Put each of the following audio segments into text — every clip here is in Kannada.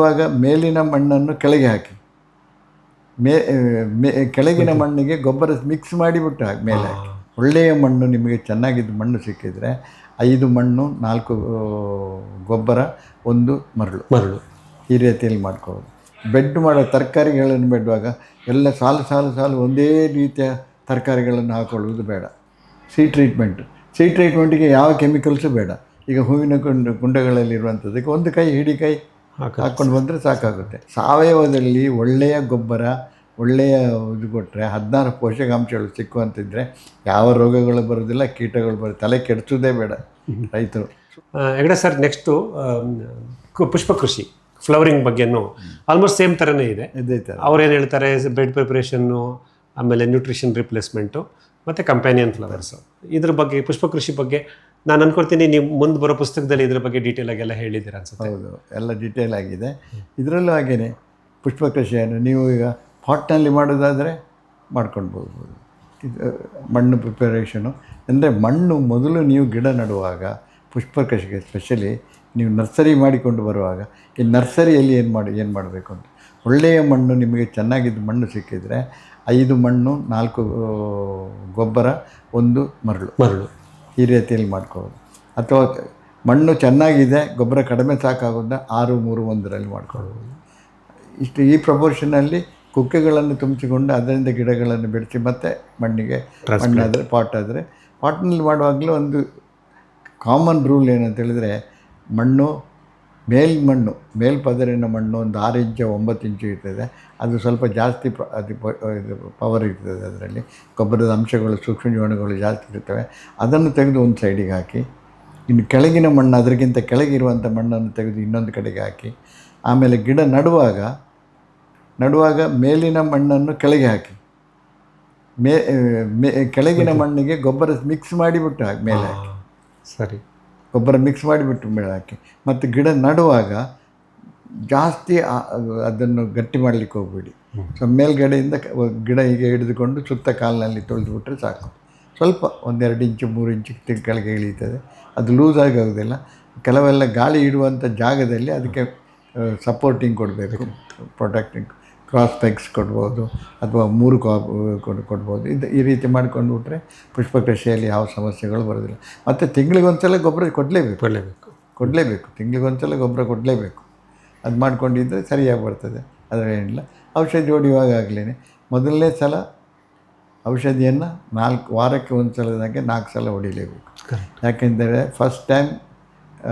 ನಡುವಾಗ ಮೇಲಿನ ಮಣ್ಣನ್ನು ಕೆಳಗೆ ಹಾಕಿ. ಮೇ ಮೇ ಕೆಳಗಿನ ಮಣ್ಣಿಗೆ ಗೊಬ್ಬರ ಮಿಕ್ಸ್ ಮಾಡಿಬಿಟ್ಟು ಹಾಕಿ ಮೇಲೆ ಹಾಕಿ. ಒಳ್ಳೆಯ ಮಣ್ಣು ನಿಮಗೆ ಚೆನ್ನಾಗಿದ್ದು ಮಣ್ಣು ಸಿಕ್ಕಿದರೆ ಐದು ಮಣ್ಣು ನಾಲ್ಕು ಗೊಬ್ಬರ ಒಂದು ಮರಳು. ಮರಳು. ಈ ರೀತಿಯಲ್ಲಿ ಮಾಡ್ಕೋಬೋದು. ಬೆಡ್ ಮಾಡೋ ತರಕಾರಿಗಳನ್ನು ಬೆಡ್ಡುವಾಗ ಎಲ್ಲ ಸಾಲು ಸಾಲು ಸಾಲು ಒಂದೇ ರೀತಿಯ ತರಕಾರಿಗಳನ್ನು ಹಾಕೊಳ್ಳುವುದು ಬೇಡ. ಸಿ ಟ್ರೀಟ್ಮೆಂಟ್ ಸಿ ಟ್ರೀಟ್ಮೆಂಟಿಗೆ ಯಾವ ಕೆಮಿಕಲ್ಸು ಬೇಡ. ಈಗ ಹೂವಿನ ಕುಂಡ ಕುಂಡಗಳಲ್ಲಿರುವಂಥದ್ದಕ್ಕೆ ಒಂದು ಕೈ ಹಿಡಿ ಕೈ ಹಾಕ್ಕೊಂಡು ಬಂದರೆ ಸಾಕಾಗುತ್ತೆ. ಸಾವಯವದಲ್ಲಿ ಒಳ್ಳೆಯ ಗೊಬ್ಬರ ಒಳ್ಳೆಯ ಇದು ಕೊಟ್ಟರೆ ಹದಿನಾರು ಪೋಷಕಾಂಶಗಳು ಸಿಕ್ಕುವಂತಿದ್ದರೆ ಯಾವ ರೋಗಗಳು ಬರೋದಿಲ್ಲ ಕೀಟಗಳು ಬರೋ ತಲೆ ಕೆಡಿಸೋದೇ ಬೇಡ ರೈತರು. ಹೆಗಡೆ ಸರ್ ನೆಕ್ಸ್ಟು ಪುಷ್ಪ ಕೃಷಿ ಫ್ಲವರಿಂಗ್ ಬಗ್ಗೆನೂ ಆಲ್ಮೋಸ್ಟ್ ಸೇಮ್ ಥರನೇ ಇದೆ. ಅವ್ರು ಏನು ಹೇಳ್ತಾರೆ ಬೆಡ್ ಪ್ರಿಪ್ರೇಷನ್ನು ಆಮೇಲೆ ನ್ಯೂಟ್ರಿಷನ್ ರಿಪ್ಲೇಸ್ಮೆಂಟು ಮತ್ತು ಕಂಪ್ಯಾನಿಯನ್ ಫ್ಲವರ್ಸು ಇದ್ರ ಬಗ್ಗೆ ಪುಷ್ಪ ಕೃಷಿ ಬಗ್ಗೆ ನಾನು ಅನ್ಕೊಳ್ತೀನಿ ನೀವು ಮುಂದೆ ಬರೋ ಪುಸ್ತಕದಲ್ಲಿ ಇದ್ರ ಬಗ್ಗೆ ಡೀಟೇಲ್ ಆಗಿ ಎಲ್ಲ ಹೇಳಿದ್ದೀರ ಅನ್ಸುತ್ತೆ. ಹೌದು ಎಲ್ಲ ಡೀಟೇಲ್ ಆಗಿದೆ. ಇದರಲ್ಲೂ ಹಾಗೇನೆ ಪುಷ್ಪ ಕೃಷಿಯನ್ನು ನೀವು ಈಗ ಪಾಟ್ನಲ್ಲಿ ಮಾಡೋದಾದರೆ ಮಾಡ್ಕೊಂಡು ಹೋಗ್ಬೋದು ಇದು ಮಣ್ಣು ಪ್ರಿಪರೇಷನು ಅಂದರೆ ಮಣ್ಣು ಮೊದಲು ನೀವು ಗಿಡ ನೆಡುವಾಗ ಪುಷ್ಪ ಕೃಷಿಗೆ ಸ್ಪೆಷಲಿ ನೀವು ನರ್ಸರಿ ಮಾಡಿಕೊಂಡು ಬರುವಾಗ ಈ ನರ್ಸರಿಯಲ್ಲಿ ಏನು ಮಾಡಿ ಏನು ಮಾಡಬೇಕು ಅಂತ. ಒಳ್ಳೆಯ ಮಣ್ಣು ನಿಮಗೆ ಚೆನ್ನಾಗಿದ್ದ ಮಣ್ಣು ಸಿಕ್ಕಿದರೆ ಐದು ಮಣ್ಣು ನಾಲ್ಕು ಗೊಬ್ಬರ ಒಂದು ಮರಳು. ಮರಳು. ಈ ರೀತಿಯಲ್ಲಿ ಮಾಡ್ಕೋಬೋದು ಅಥವಾ ಮಣ್ಣು ಚೆನ್ನಾಗಿದೆ ಗೊಬ್ಬರ ಕಡಿಮೆ ಸಾಕಾಗೋದನ್ನ ಆರು ಮೂರು ಒಂದರಲ್ಲಿ ಮಾಡ್ಕೊಳ್ಬೋದು ಇಷ್ಟು ಈ ಪ್ರಪೋರ್ಷನಲ್ಲಿ ಕುಕ್ಕೆಗಳನ್ನು ತುಂಬಿಸಿಕೊಂಡು ಅದರಿಂದ ಗಿಡಗಳನ್ನು ಬೆಳೆಸಿ ಮತ್ತೆ ಮಣ್ಣಿಗೆ ಮಣ್ಣಾದರೆ ಪಾಟ್ ಆದರೆ ಪಾಟ್ನಲ್ಲಿ ಮಾಡುವಾಗಲೂ ಒಂದು ಕಾಮನ್ ರೂಲ್ ಏನಂತ ಹೇಳಿದರೆ ಮಣ್ಣು ಮೇಲ್ ಮಣ್ಣು ಮೇಲ್ಪದರಿನ ಮಣ್ಣು ಒಂದು ಆರು ಇಂಚು ಒಂಬತ್ತು ಇಂಚು ಇರ್ತದೆ. ಅದು ಸ್ವಲ್ಪ ಜಾಸ್ತಿ ಪ ಅದು ಇದು ಪವರ್ ಇರ್ತದೆ ಅದರಲ್ಲಿ. ಗೊಬ್ಬರದ ಅಂಶಗಳು ಸೂಕ್ಷ್ಮ ಜೀವಾಣುಗಳು ಜಾಸ್ತಿ ಇರ್ತವೆ ಅದನ್ನು ತೆಗೆದು ಒಂದು ಸೈಡಿಗೆ ಹಾಕಿ ಇನ್ನು ಕೆಳಗಿನ ಮಣ್ಣು ಅದಕ್ಕಿಂತ ಕೆಳಗಿರುವಂಥ ಮಣ್ಣನ್ನು ತೆಗೆದು ಇನ್ನೊಂದು ಕಡೆಗೆ ಹಾಕಿ ಆಮೇಲೆ ಗಿಡ ನಡುವಾಗ ನಡುವಾಗ ಮೇಲಿನ ಮಣ್ಣನ್ನು ಕೆಳಗೆ ಹಾಕಿ. ಮೇ ಮೇ ಕೆಳಗಿನ ಮಣ್ಣಿಗೆ ಗೊಬ್ಬರ ಮಿಕ್ಸ್ ಮಾಡಿಬಿಟ್ಟು ಹಾಕಿ ಮೇಲೆ ಹಾಕಿ. ಸರಿ. ಗೊಬ್ಬರ ಮಿಕ್ಸ್ ಮಾಡಿಬಿಟ್ಟು ಮೇಲೆ ಹಾಕಿ. ಮತ್ತು ಗಿಡ ನಡುವಾಗ ಜಾಸ್ತಿ ಅದನ್ನು ಗಟ್ಟಿ ಮಾಡಲಿಕ್ಕೆ ಹೋಗ್ಬೇಡಿ. ಸೊ ಮೇಲ್ಗಡೆಯಿಂದ ಗಿಡ ಹೀಗೆ ಹಿಡಿದುಕೊಂಡು ಸುತ್ತ ಕಾಲಿನಲ್ಲಿ ತೊಳೆದುಬಿಟ್ರೆ ಸಾಕು. ಸ್ವಲ್ಪ ಒಂದೆರಡು ಇಂಚು ಮೂರು ಇಂಚು ಕೆಳಗೆ ಇಳೀತದೆ ಅದು ಲೂಸ್ ಆಗಿ ಆಗೋದಿಲ್ಲ ಕೆಲವೆಲ್ಲ ಗಾಳಿ ಇಡುವಂಥ ಜಾಗದಲ್ಲಿ ಅದಕ್ಕೆ ಸಪೋರ್ಟಿಂಗ್ ಕೊಡಬೇಕು. ಪ್ರೊಟೆಕ್ಟಿಂಗ್ ಕ್ರಾಸ್ ಪೆಗ್ಸ್ ಕೊಡ್ಬೋದು ಅಥವಾ ಮೂರು ಕಾ ಕೊಡ್ ಕೊಡ್ಬೋದು. ಇದು ಈ ರೀತಿ ಮಾಡ್ಕೊಂಡು ಬಿಟ್ರೆ ಪುಷ್ಪ ಕೃಷಿಯಲ್ಲಿ ಯಾವ ಸಮಸ್ಯೆಗಳು ಬರೋದಿಲ್ಲ. ಮತ್ತು ತಿಂಗಳಿಗೊಂದ್ಸಲ ಗೊಬ್ಬರ ಕೊಡಲೇಬೇಕು. ಕೊಡಲೇಬೇಕು. ಕೊಡಲೇಬೇಕು. ತಿಂಗಳಿಗೊಂದ್ಸಲ ಗೊಬ್ಬರ ಕೊಡಲೇಬೇಕು. ಅದು ಮಾಡಿಕೊಂಡಿದ್ದರೆ ಸರಿಯಾಗಿ ಬರ್ತದೆ. ಅದರೇನಿಲ್ಲ ಔಷಧಿ ಹೊಡೆಯುವಾಗ ಆಗಲೇ ಮೊದಲನೇ ಸಲ ಔಷಧಿಯನ್ನು ನಾಲ್ಕು ವಾರಕ್ಕೆ ಒಂದು ಸಲದಾಗೆ ನಾಲ್ಕು ಸಲ ಹೊಡಿಲೇಬೇಕು. ಯಾಕೆಂದರೆ ಫಸ್ಟ್ ಟೈಮ್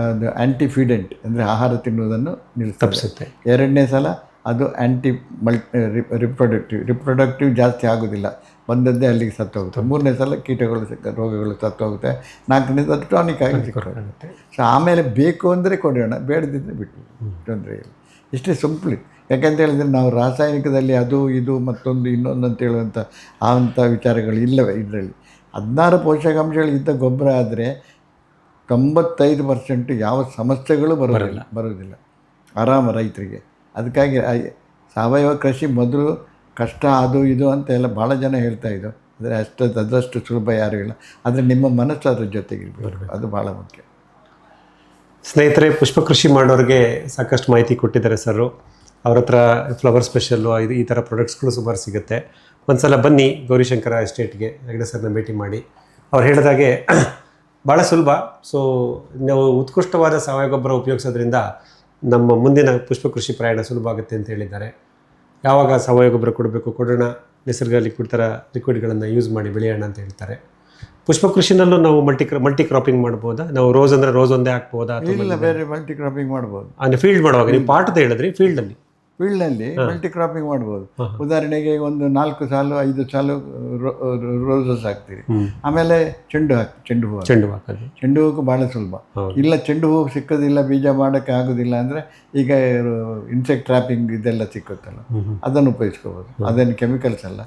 ಅದು ಆ್ಯಂಟಿಫಿಡೆಂಟ್ ಅಂದರೆ ಆಹಾರ ತಿನ್ನುವುದನ್ನು ನಿಲ್ಲಿಸ್ತದೆ. ಎರಡನೇ ಸಲ ಅದು ಆ್ಯಂಟಿ ಮಲ್ಟಿ ರಿಪ್ರೊಡಕ್ಟಿವ್ ರಿಪ್ರೊಡಕ್ಟಿವ್ ಜಾಸ್ತಿ ಆಗೋದಿಲ್ಲ. ಬಂದದ್ದೇ ಅಲ್ಲಿಗೆ ಸತ್ತೋಗುತ್ತೆ. ಮೂರನೇ ಸಲ ಕೀಟಗಳು ಸಿಕ್ಕ ರೋಗಗಳು ಸತ್ತೋಗುತ್ತೆ. ನಾಲ್ಕನೇ ಸಲ ಟಾನಿಕ್ ಆಗಿ ಸಿಕ್ಕೋಗುತ್ತೆ ಸೊ ಆಮೇಲೆ ಬೇಕು ಅಂದರೆ ಕೊಡೋಣ ಬೇಡದಿದ್ದರೆ ಬಿಟ್ಟು ತೊಂದರೆ ಇಲ್ಲ. ಇಷ್ಟೇ ಸಿಂಪ್ಲಿ. ಯಾಕಂತ ಹೇಳಿದ್ರೆ ನಾವು ರಾಸಾಯನಿಕದಲ್ಲಿ ಅದು ಇದು ಮತ್ತೊಂದು ಇನ್ನೊಂದು ಅಂತ ಹೇಳುವಂಥ ಆ ಅಂಥ ವಿಚಾರಗಳು ಇಲ್ಲವೇ ಇದರಲ್ಲಿ. ಹದಿನಾರು ಪೋಷಕಾಂಶಗಳು ಇದ್ದ ಗೊಬ್ಬರ ಆದರೆ ತೊಂಬತ್ತೈದು ಪರ್ಸೆಂಟ್ ಯಾವ ಸಮಸ್ಯೆಗಳು ಬರೋದಿಲ್ಲ ಬರೋದಿಲ್ಲ. ಆರಾಮ ರೈತರಿಗೆ. ಅದಕ್ಕಾಗಿ ಸಾವಯವ ಕೃಷಿ ಮೊದಲು ಕಷ್ಟ ಅದು ಇದು ಅಂತ ಎಲ್ಲ ಭಾಳ ಜನ ಹೇಳ್ತಾ ಇದ್ದರು ಆದರೆ ಅಷ್ಟು ಅದಷ್ಟು ಸುಲಭ ಯಾರೂ ಇಲ್ಲ. ಆದರೆ ನಿಮ್ಮ ಮನಸ್ಸು ಅದ್ರ ಜೊತೆಗೆ ಅದು ಭಾಳ ಮುಖ್ಯ. ಸ್ನೇಹಿತರೆ ಪುಷ್ಪ ಕೃಷಿ ಮಾಡೋರಿಗೆ ಸಾಕಷ್ಟು ಮಾಹಿತಿ ಕೊಟ್ಟಿದ್ದಾರೆ ಸರ್ ಅವ್ರ ಹತ್ರ ಫ್ಲವರ್ ಸ್ಪೆಷಲ್ಲು ಇದು ಈ ಥರ ಪ್ರಾಡಕ್ಟ್ಸ್ಗಳು ಸುಮಾರು ಸಿಗುತ್ತೆ. ಒಂದು ಸಲ ಬನ್ನಿ ಗೌರಿಶಂಕರ ಎಸ್ಟೇಟ್ಗೆ ಹೆಗಡೆ ಸರ್ನ ಭೇಟಿ ಮಾಡಿ. ಅವ್ರು ಹೇಳಿದಾಗೆ ಭಾಳ ಸುಲಭ. ಸೊ ನಾವು ಉತ್ಕೃಷ್ಟವಾದ ಸಾವಯವ ಗೊಬ್ಬರ ಉಪಯೋಗಿಸೋದ್ರಿಂದ ನಮ್ಮ ಮುಂದಿನ ಪುಷ್ಪ ಕೃಷಿ ಪ್ರಯಾಣ ಸುಲಭ ಆಗುತ್ತೆ ಅಂತ ಹೇಳಿದ್ದಾರೆ. ಯಾವಾಗ ಸಾವಯವ ಗೊಬ್ಬರ ಕೊಡಬೇಕು ಕೊಡೋಣ ನಿಸರ್ಗ ಲಿಕ್ವಿಡ್ ಥರ ಲಿಕ್ವಿಡ್ಗಳನ್ನು ಯೂಸ್ ಮಾಡಿ ಬೆಳೆಯೋಣ ಅಂತ ಹೇಳ್ತಾರೆ. ಪುಷ್ಪ ಕೃಷಿನಲ್ಲೂ ನಾವು ಮಲ್ಟಿ ಮಲ್ಟಿ ಕ್ರಾಪಿಂಗ್ ಮಾಡ್ಬೋದಾ? ನಾವು ರೋಸ್ ಅಂದರೆ ರೋಸ್ ಒಂದೇ ಹಾಕ್ಬೋದಾ ಬೇರೆ ಮಲ್ಟಿ ಕ್ರಾಪಿಂಗ್ ಮಾಡ್ಬೋದು. ಅಂದರೆ ಫೀಲ್ಡ್ ಮಾಡುವಾಗ ನೀವು ಪಾಠದ ಹೇಳಿದ್ರಿ ಫೀಲ್ಡಲ್ಲಿ ಫೀಲ್ಡ್ನಲ್ಲಿ ಮಲ್ಟಿ ಕ್ರಾಪಿಂಗ್ ಮಾಡ್ಬೋದು. ಉದಾಹರಣೆಗೆ ಒಂದು ನಾಲ್ಕು ಸಾಲು ಐದು ಸಾಲು ರೋಸಸ್ ಹಾಕ್ತೀರಿ. ಆಮೇಲೆ ಚೆಂಡು ಹಾಕಿ ಚೆಂಡು ಹೂವು. ಚೆಂಡು ಚೆಂಡು ಹೂವು ಭಾಳ ಸುಲಭ. ಇಲ್ಲ ಚೆಂಡು ಹೂವು ಸಿಕ್ಕೋದಿಲ್ಲ ಬೀಜ ಮಾಡೋಕ್ಕೆ ಆಗೋದಿಲ್ಲ ಅಂದರೆ ಈಗ ಇನ್ಸೆಕ್ಟ್ ಟ್ರಾಪಿಂಗ್ ಇದೆಲ್ಲ ಸಿಕ್ಕುತ್ತಲ್ಲ. ಅದನ್ನು ಉಪಯೋಗಿಸ್ಕೋಬೋದು. ಅದೇನು ಕೆಮಿಕಲ್ಸ್ ಅಲ್ಲ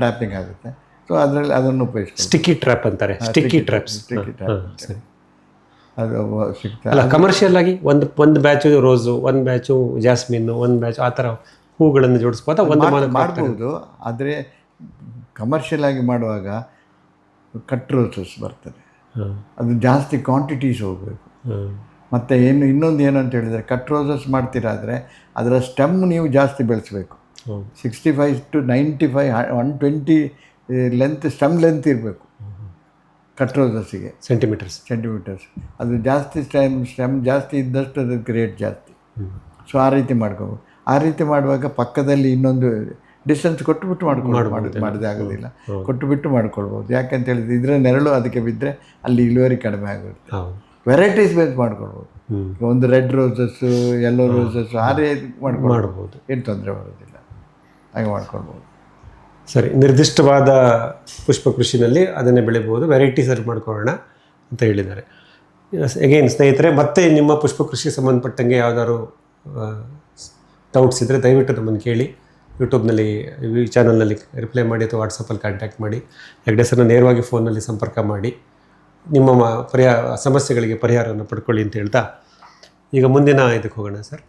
ಟ್ರಾಪಿಂಗ್ ಆಗುತ್ತೆ. ಸೊ ಅದರಲ್ಲಿ ಅದನ್ನು ಉಪಯೋಗಿಸ್ತೀವಿ ಸ್ಟಿಕ್ಕಿ ಟ್ರ್ಯಾಪ್ ಅಂತಾರೆ. ಸ್ಟಿಕ್ಕಿ ಟ್ರ್ಯಾಪ್ ಸ್ಟಿಕ್ಕಿ ಟ್ರ್ಯಾಪ್ ಸರಿ. ಅದು ವ- ಸಿಗ್ತಾ ಅಲ್ಲ ಕಮರ್ಷಿಯಲ್ ಆಗಿ ಒಂದು ಒಂದು ಬ್ಯಾಚು ರೋಸು ಒಂದು ಬ್ಯಾಚು ಜಾಸ್ಮಿನ್ ಒಂದು ಬ್ಯಾಚ್ ಆ ಥರ ಹೂಗಳನ್ನು ಜೋಡಿಸ್ಬೋದಾ ಒಂದು ಮಾಡ್- ಮಾಡ್ಬೋದು ಆದರೆ ಕಮರ್ಷಿಯಲ್ ಆಗಿ ಮಾಡುವಾಗ ಕಟ್ ರೋಸಸ್ ಬರ್ತದೆ. ಅದು ಜಾಸ್ತಿ ಕ್ವಾಂಟಿಟೀಸ್ ಹೋಗಬೇಕು. ಮತ್ತು ಏನು ಇನ್ನೊಂದು ಏನು ಅಂತ ಹೇಳಿದರೆ ಕಟ್ ರೋಸಸ್ ಮಾಡ್ತೀರಾದರೆ ಅದರ ಸ್ಟೆಮ್ ನೀವು ಜಾಸ್ತಿ ಬೆಳೆಸಬೇಕು. Sixty five to ninety five one twenty length stem length ಇರಬೇಕು. ಕಟ್ ದಸಿಗೆ ಸೆಂಟಿಮೀಟರ್ಸ್ ಸೆಂಟಿಮೀಟರ್ಸ್ ಅದು ಜಾಸ್ತಿ ಸ್ಟೆಮ್ ಸ್ಟೆಮ್ ಜಾಸ್ತಿ ಇದ್ದಷ್ಟು ಅದಕ್ಕೆ ರೇಟ್ ಜಾಸ್ತಿ. ಸೊ ಆ ರೀತಿ ಮಾಡ್ಕೋಬೇಕು ಆ ರೀತಿ ಮಾಡುವಾಗ ಪಕ್ಕದಲ್ಲಿ ಇನ್ನೊಂದು ಡಿಸ್ಟೆನ್ಸ್ ಕೊಟ್ಟುಬಿಟ್ಟು ಮಾಡ್ಕೊಂಡು ಮಾಡಿದೆ ಆಗೋದಿಲ್ಲ. ಕೊಟ್ಟುಬಿಟ್ಟು ಮಾಡ್ಕೊಳ್ಬೋದು. ಯಾಕಂತ ಹೇಳಿದ್ರೆ ಇದರ ನೆರಳು ಅದಕ್ಕೆ ಬಿದ್ದರೆ ಅಲ್ಲಿ ಇಳುವರಿ ಕಡಿಮೆ ಆಗುತ್ತೆ. ವೆರೈಟೀಸ್ ಬೇಸ್ ಮಾಡ್ಕೊಳ್ಬೋದು. ಒಂದು ರೆಡ್ ರೋಸಸ್ಸು ಯೆಲ್ಲೋ ರೋಸಸ್ಸು ಆ ರೀತಿ ಮಾಡ್ಕೊಂಡು ಮಾಡ್ಬೋದು. ಏನು ತೊಂದರೆ ಬರೋದಿಲ್ಲ ಹಾಗೆ ಮಾಡ್ಕೊಳ್ಬೋದು. ಸರಿ, ನಿರ್ದಿಷ್ಟವಾದ ಪುಷ್ಪ ಕೃಷಿನಲ್ಲಿ ಅದನ್ನೇ ಬೆಳಿಬೋದು ಸರ್ವ್ ಮಾಡ್ಕೊಳ್ಳೋಣ ಅಂತ ಹೇಳಿದ್ದಾರೆ. ಎಗೈನ್ ಸ್ನೇಹಿತರೆ, ಮತ್ತೆ ನಿಮ್ಮ ಪುಷ್ಪ ಕೃಷಿಗೆ ಸಂಬಂಧಪಟ್ಟಂಗೆ ಯಾವ್ದಾದ್ರು ಡೌಟ್ಸ್ ಇದ್ದರೆ ದಯವಿಟ್ಟು ನಮ್ಮನ್ನು ಕೇಳಿ. ಯೂಟ್ಯೂಬ್ನಲ್ಲಿ, ಈ ಚಾನಲ್ನಲ್ಲಿ ರಿಪ್ಲೈ ಮಾಡಿ ಅಥವಾ ವಾಟ್ಸಪ್ಪಲ್ಲಿ ಕಾಂಟ್ಯಾಕ್ಟ್ ಮಾಡಿ. ಹೆಗ್ಡೆ ನೇರವಾಗಿ ಫೋನಲ್ಲಿ ಸಂಪರ್ಕ ಮಾಡಿ. ನಿಮ್ಮ ಪರಿಹಾರ, ಸಮಸ್ಯೆಗಳಿಗೆ ಪರಿಹಾರವನ್ನು ಪಡ್ಕೊಳ್ಳಿ ಅಂತ ಹೇಳ್ತಾ, ಈಗ ಮುಂದಿನ ಇದಕ್ಕೆ ಹೋಗೋಣ ಸರ್.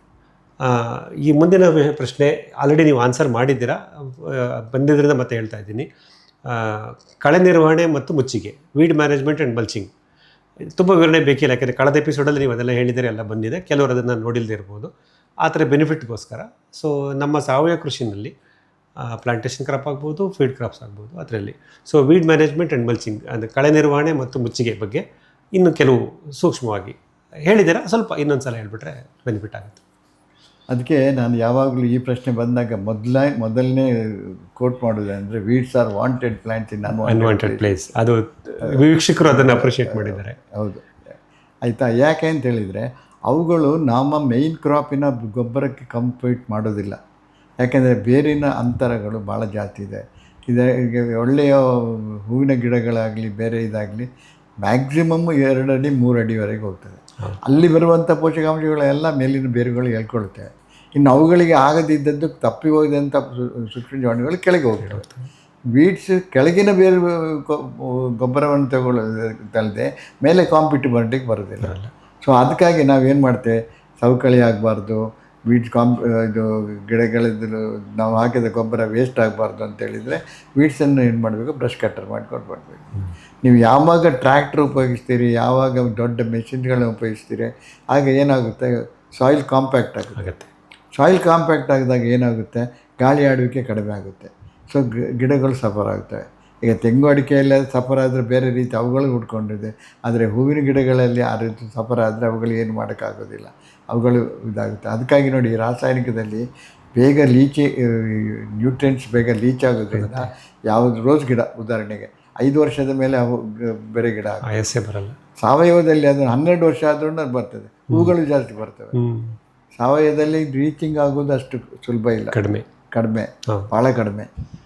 ಈ ಮುಂದಿನ ಪ್ರಶ್ನೆ ಆಲ್ರೆಡಿ ನೀವು ಆನ್ಸರ್ ಮಾಡಿದ್ದೀರಾ? ಬಂದಿದ್ದರಿಂದ ಮತ್ತೆ ಹೇಳ್ತಾ ಇದ್ದೀನಿ. ಕಳೆ ನಿರ್ವಹಣೆ ಮತ್ತು ಮುಚ್ಚಿಗೆ ವೀಡ್ ಮ್ಯಾನೇಜ್ಮೆಂಟ್ ಆ್ಯಂಡ್ ಮಲ್ಚಿಂಗ್ ತುಂಬ ವಿವರಣೆ ಬೇಕಿಲ್ಲ, ಯಾಕೆಂದರೆ ಕಳೆದ ಎಪಿಸೋಡಲ್ಲಿ ನೀವು ಅದೆಲ್ಲ ಹೇಳಿದರೆ ಎಲ್ಲ ಬಂದಿದೆ. ಕೆಲವರು ಅದನ್ನು ನೋಡಿಲ್ಲದೆ ಇರ್ಬೋದು. ಆ ಥರ ಬೆನಿಫಿಟ್ಗೋಸ್ಕರ ಸೊ ನಮ್ಮ ಸಾವಯವ ಕೃಷಿನಲ್ಲಿ ಪ್ಲಾಂಟೇಷನ್ ಕ್ರಾಪ್ ಆಗ್ಬೋದು ಫೀಡ್ ಕ್ರಾಪ್ಸ್ ಆಗ್ಬೋದು, ಅದರಲ್ಲಿ. So weed management and mulching ಅಂದರೆ ಕಳೆ ನಿರ್ವಹಣೆ ಮತ್ತು ಮುಚ್ಚಿಗೆ ಬಗ್ಗೆ ಇನ್ನು ಕೆಲವು ಸೂಕ್ಷ್ಮವಾಗಿ ಹೇಳಿದ್ದೀರಾ? ಸ್ವಲ್ಪ ಇನ್ನೊಂದು ಸಲ ಹೇಳಿಬಿಟ್ರೆ ಬೆನಿಫಿಟ್ ಆಗುತ್ತೆ. ಅದಕ್ಕೆ ನಾನು ಯಾವಾಗಲೂ ಈ ಪ್ರಶ್ನೆ ಬಂದಾಗ ಮೊದಲ ಮೊದಲನೇ ಕೋಟ್ ಮಾಡೋದು ಅಂದರೆ weeds are wanted plants in unwanted place. ಅದು ವೀಕ್ಷಕರು ಅದನ್ನು ಅಪ್ರಿಷಿಯೇಟ್ ಮಾಡಿದ್ದಾರೆ. ಹೌದು ಆಯಿತಾ? ಯಾಕೆ ಅಂತ ಹೇಳಿದರೆ ಅವುಗಳು ನಮ್ಮ ಮೇಯ್ನ್ ಕ್ರಾಪಿನ ಗೊಬ್ಬರಕ್ಕೆ ಕಂಪೀಟ್ ಮಾಡೋದಿಲ್ಲ. ಯಾಕೆಂದರೆ ಬೇರಿನ ಅಂತರಗಳು ಭಾಳ ಜಾಸ್ತಿ ಇದೆ. ಇದೆ ಈಗ ಒಳ್ಳೆಯ ಹೂವಿನ ಗಿಡಗಳಾಗಲಿ ಬೇರೆ ಇದಾಗಲಿ ಮ್ಯಾಕ್ಸಿಮಮ್ ಎರಡು ಅಡಿ ಮೂರು ಅಡಿವರೆಗೆ ಹೋಗ್ತದೆ ಅಲ್ಲಿ ಬರುವಂಥ ಪೋಷಕಾಂಶಗಳೆಲ್ಲ ಮೇಲಿನ ಬೇರುಗಳು ಹೇಳ್ಕೊಳ್ತವೆ ಇನ್ನು ಅವುಗಳಿಗೆ ಆಗದಿದ್ದದ್ದು ತಪ್ಪಿ ಹೋಗಿದಂಥ ಸೂಕ್ಷ್ಮಜೀವಾಣುಗಳು ಸೂಕ್ಷ್ಮ ಜೀವಾಣುಗಳು ಕೆಳಗೆ ಹೋಗಿರುತ್ತೆ ಬೀಟ್ಸ್ ಕೆಳಗಿನ ಬೇರೆ ಗೊಬ್ಬರವನ್ನು ಗೊಬ್ಬರವನ್ನು ತಗೊಳ್ಳೋದಲ್ಲದೆ ಮೇಲೆ ಕಾಂಪಿಟಿ ಬರಲಿಕ್ಕೆ ಬರೋದಿಲ್ಲ. ಸೊ ಅದಕ್ಕಾಗಿ ನಾವೇನು ಮಾಡ್ತೇವೆ? ಸವಕಳಿ ಆಗಬಾರ್ದು ಬೀಟ್ಸ್ ಕಾಂಪ್ ಇದು ಗಿಡಗಳಿದ್ರು ನಾವು ಹಾಕಿದ ಗೊಬ್ಬರ ವೇಸ್ಟ್ ಆಗಬಾರ್ದು ಅಂತ ಹೇಳಿದರೆ ಬೀಟ್ಸನ್ನು ಏನು ಮಾಡಬೇಕು? ಬ್ರಷ್ ಕಟ್ಟರ್ ಮಾಡಿಕೊಂಡು ಬರಬೇಕು. ನೀವು ಯಾವಾಗ ಟ್ರ್ಯಾಕ್ಟ್ರ್ ಉಪಯೋಗಿಸ್ತೀರಿ, ಯಾವಾಗ ದೊಡ್ಡ ಮೆಷಿನ್ಗಳನ್ನ ಉಪಯೋಗಿಸ್ತೀರಿ, ಆಗ ಏನಾಗುತ್ತೆ? ಸಾಯಿಲ್ ಕಾಂಪ್ಯಾಕ್ಟ್ ಆಗುತ್ತೆ. ಸಾಯಿಲ್ ಕಾಂಪ್ಯಾಕ್ಟ್ ಆಗಿದಾಗ ಏನಾಗುತ್ತೆ? ಗಾಳಿ ಆಡುವಿಕೆ ಕಡಿಮೆ ಆಗುತ್ತೆ. ಸೊ ಗಿಡಗಳು ಸಫರ್ ಆಗ್ತವೆ. ಈಗ ತೆಂಗು ಅಡಿಕೆಯಲ್ಲಿ ಸಫರ್ ಆದರೆ ಬೇರೆ ರೀತಿ ಅವುಗಳು ಹುಡ್ಕೊಂಡಿದೆ ಆದರೆ ಹೂವಿನ ಗಿಡಗಳಲ್ಲಿ ಆ ರೀತಿ ಸಫರ್ ಆದರೆ ಅವುಗಳು ಏನು ಮಾಡೋಕ್ಕಾಗೋದಿಲ್ಲ. ಅವುಗಳು ಇದಾಗುತ್ತೆ. ಅದಕ್ಕಾಗಿ ನೋಡಿ ರಾಸಾಯನಿಕದಲ್ಲಿ ಬೇಗ ಲೀಚಿ ನ್ಯೂಟ್ರಿಯೆಂಟ್ಸ್ ಬೇಗ ಲೀಚ್ ಆಗೋದ್ರಿಂದ ಯಾವುದು ರೋಸ್ ಗಿಡ ಉದಾಹರಣೆಗೆ ಐದು ವರ್ಷದ ಮೇಲೆ ಅವು ಬೇರೆ ಗಿಡ. ಆಯಸ್ಸೇ ಬರಲ್ಲ. ಸಾವಯವದಲ್ಲಿ ಅದು ಹನ್ನೆರಡು ವರ್ಷ ಆದ್ರೂ ಬರ್ತದೆ. ಹೂಗಳು ಜಾಸ್ತಿ ಬರ್ತವೆ. ಸಾವಯವದಲ್ಲಿ ರೀಚಿಂಗ್ ಆಗೋದು ಅಷ್ಟು ಸುಲಭ ಇಲ್ಲ. ಕಡಿಮೆ. ಕಡಿಮೆ. ಭಾಳ ಕಡಿಮೆ.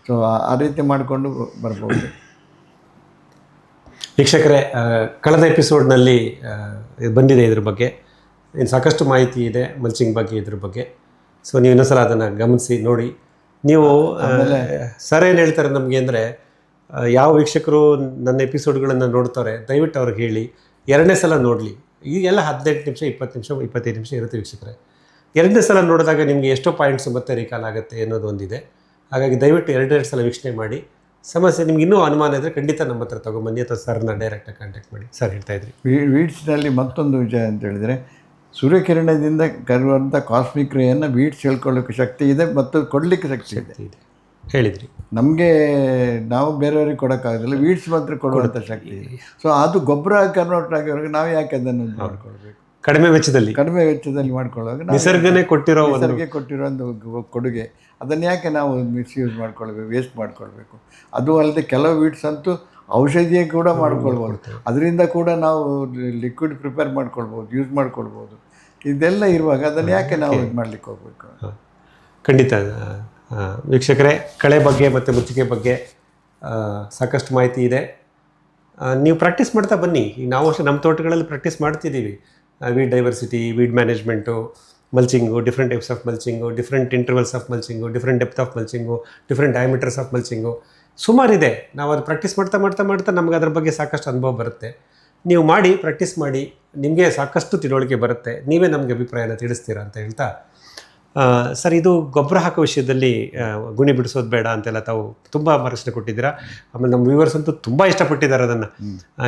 ಸೊ ಆ ರೀತಿ ಮಾಡಿಕೊಂಡು ಬರ್ಬೋದು ವೀಕ್ಷಕರೇ ಕಳೆದ ಎಪಿಸೋಡ್ನಲ್ಲಿ ಬಂದಿದೆ ಇದ್ರ ಬಗ್ಗೆ. ಇನ್ನು ಸಾಕಷ್ಟು ಮಾಹಿತಿ ಇದೆ ಮಲ್ಚಿಂಗ್ ಬಗ್ಗೆ ಇದ್ರ ಬಗ್ಗೆ. ಸೊ ನೀವು ಇನ್ನೊಂದ್ಸಲ ಅದನ್ನು ಗಮನಿಸಿ ನೋಡಿ. ನೀವು ಸರ್ ಏನು ಹೇಳ್ತಾರೆ ನಮಗೆ ಅಂದರೆ ಯಾವ ವೀಕ್ಷಕರು ನನ್ನ ಎಪಿಸೋಡ್ಗಳನ್ನು ನೋಡ್ತಾರೆ ದಯವಿಟ್ಟು ಅವ್ರಿಗೆ ಹೇಳಿ. ಎರಡನೇ ಸಲ ನೋಡಲಿ. ಈಗೆಲ್ಲ ಹದಿನೆಂಟು ನಿಮಿಷ ಇಪ್ಪತ್ತು ನಿಮಿಷ ಇಪ್ಪತ್ತೈದು ನಿಮಿಷ ಇರುತ್ತೆ ವೀಕ್ಷಕರೇ. ಎರಡನೇ ಸಲ ನೋಡಿದಾಗ ನಿಮಗೆ ಎಷ್ಟೋ ಪಾಯಿಂಟ್ಸ್ ಮತ್ತೆ ರೀಕಾಲ್ ಆಗುತ್ತೆ ಅನ್ನೋದು ಒಂದಿದೆ. ಹಾಗಾಗಿ ದಯವಿಟ್ಟು ಎರಡೆರಡು ಸಲ ವೀಕ್ಷಣೆ ಮಾಡಿ. ಸಮಸ್ಯೆ ನಿಮ್ಗೆ ಇನ್ನೂ ಅನುಮಾನ ಇದ್ದರೆ ಖಂಡಿತ ನಮ್ಮ ಹತ್ರ ತೊಗೊಂಬನ್ನಿ ಅಥವಾ ಸರ್ನ ಡೈರೆಕ್ಟಾಗಿ ಕಾಂಟ್ಯಾಕ್ಟ್ ಮಾಡಿ. ಸರ್ ಹೇಳ್ತಾ ಇದ್ರಿ. ವೀಡ್ಸ್ನಲ್ಲಿ ಮತ್ತೊಂದು ವಿಷಯ ಅಂತ ಹೇಳಿದ್ರೆ ಸೂರ್ಯಕಿರಣದಿಂದ ಕರುವಂಥ ಕಾಸ್ಮಿಕ್ ರೇಯನ್ನು ವೀಡ್ಸ್ ಹೇಳ್ಕೊಳ್ಳೋಕ್ಕೆ ಶಕ್ತಿ ಇದೆ ಮತ್ತು ಕೊಡಲಿಕ್ಕೆ ಶಕ್ತಿ ಇದೆ. ಇದೆ. ಹೇಳಿದ್ರಿ. ನಮಗೆ ನಾವು ಬೇರೆಯವ್ರಿಗೆ ಕೊಡೋಕ್ಕಾಗೋದಿಲ್ಲ ವೀಡ್ಸ್ ಮಾತ್ರ ಕೊಡುವಂಥ ಶಕ್ತಿ ಇದೆ. ಸೊ ಅದು ಗೊಬ್ಬರ ಕನ್ವರ್ಟ್ ಆಗಿರೋರಿಗೆ ನಾವು ಯಾಕೆ ಅದನ್ನು ನೋಡ್ಕೊಳ್ಬೇಕು ಮಾಡ್ಕೊಳ್ಬೇಕು ಕಡಿಮೆ ವೆಚ್ಚದಲ್ಲಿ. ಕಡಿಮೆ ವೆಚ್ಚದಲ್ಲಿ ಮಾಡ್ಕೊಳ್ಳುವಾಗ ನಿಸರ್ಗನೇ ಕೊಟ್ಟಿರೋ ಕೊಟ್ಟಿರೋ ಒಂದು ಕೊಡುಗೆ. ಅದನ್ನು ಯಾಕೆ ನಾವು ಮಿಸ್ಯೂಸ್ ಮಾಡ್ಕೊಳ್ಬೇಕು ವೇಸ್ಟ್ ಮಾಡ್ಕೊಳ್ಬೇಕು? ಅದು ಅಲ್ಲದೆ ಕೆಲವು ವೀಟ್ಸ್ ಅಂತೂ ಔಷಧಿಯ ಕೂಡ ಮಾಡ್ಕೊಳ್ಬೋದು. ಅದರಿಂದ ಕೂಡ ನಾವು ಲಿಕ್ವಿಡ್ ಪ್ರಿಪೇರ್ ಮಾಡ್ಕೊಳ್ಬೋದು ಯೂಸ್ ಮಾಡ್ಕೊಳ್ಬೋದು. ಇದೆಲ್ಲ ಇರುವಾಗ ಅದನ್ನು ಯಾಕೆ ನಾವು ಇದು ಮಾಡ್ಲಿಕ್ಕೆ ಹೋಗ್ಬೇಕು? ಖಂಡಿತ. ವೀಕ್ಷಕರೇ ಕಳೆ ಬಗ್ಗೆ ಮತ್ತು ಮುಚ್ಚಿಗೆ ಬಗ್ಗೆ ಸಾಕಷ್ಟು ಮಾಹಿತಿ ಇದೆ. ನೀವು ಪ್ರಾಕ್ಟೀಸ್ ಮಾಡ್ತಾ ಬನ್ನಿ. ಈಗ ನಾವು ಅಷ್ಟೇ ನಮ್ಮ ತೋಟಗಳಲ್ಲಿ ಪ್ರಾಕ್ಟೀಸ್ ಮಾಡ್ತಿದ್ದೀವಿ. Weed diversity weed management mulching different types of mulching different intervals of mulching different depth of mulching different diameters of mulching ಸುಮಾರಿದೆ ನಾವು ಅದು ಪ್ರಾಕ್ಟೀಸ್ ಮಾಡ್ತಾ ಮಾಡ್ತಾ ಮಾಡ್ತಾ ನಮ್ಗೆ ಅದ್ರ ಬಗ್ಗೆ ಸಾಕಷ್ಟು ಅನುಭವ ಬರುತ್ತೆ. ನೀವು ಮಾಡಿ ಪ್ರಾಕ್ಟೀಸ್ ಮಾಡಿ, ನಿಮಗೆ ಸಾಕಷ್ಟು ತಿಳುವಳಿಕೆ ಬರುತ್ತೆ. ನೀವೇ ನಮಗೆ ಅಭಿಪ್ರಾಯನ ತಿಳಿಸ್ತೀರಾ ಅಂತ ಹೇಳ್ತಾ ಸರ್ ಇದು ಗೊಬ್ಬರ ಹಾಕೋ ವಿಷಯದಲ್ಲಿ ಗುಣಿ ಬಿಡಿಸೋದು ಬೇಡ ಅಂತೆಲ್ಲ ತಾವು ತುಂಬ ಮಾರ್ಕ್ಸ್ನ ಕೊಟ್ಟಿದ್ದೀರಾ? ಆಮೇಲೆ ನಮ್ಮ ವ್ಯೂವರ್ಸ್ ಅಂತೂ ತುಂಬ ಇಷ್ಟಪಟ್ಟಿದ್ದಾರೆ ಅದನ್ನು.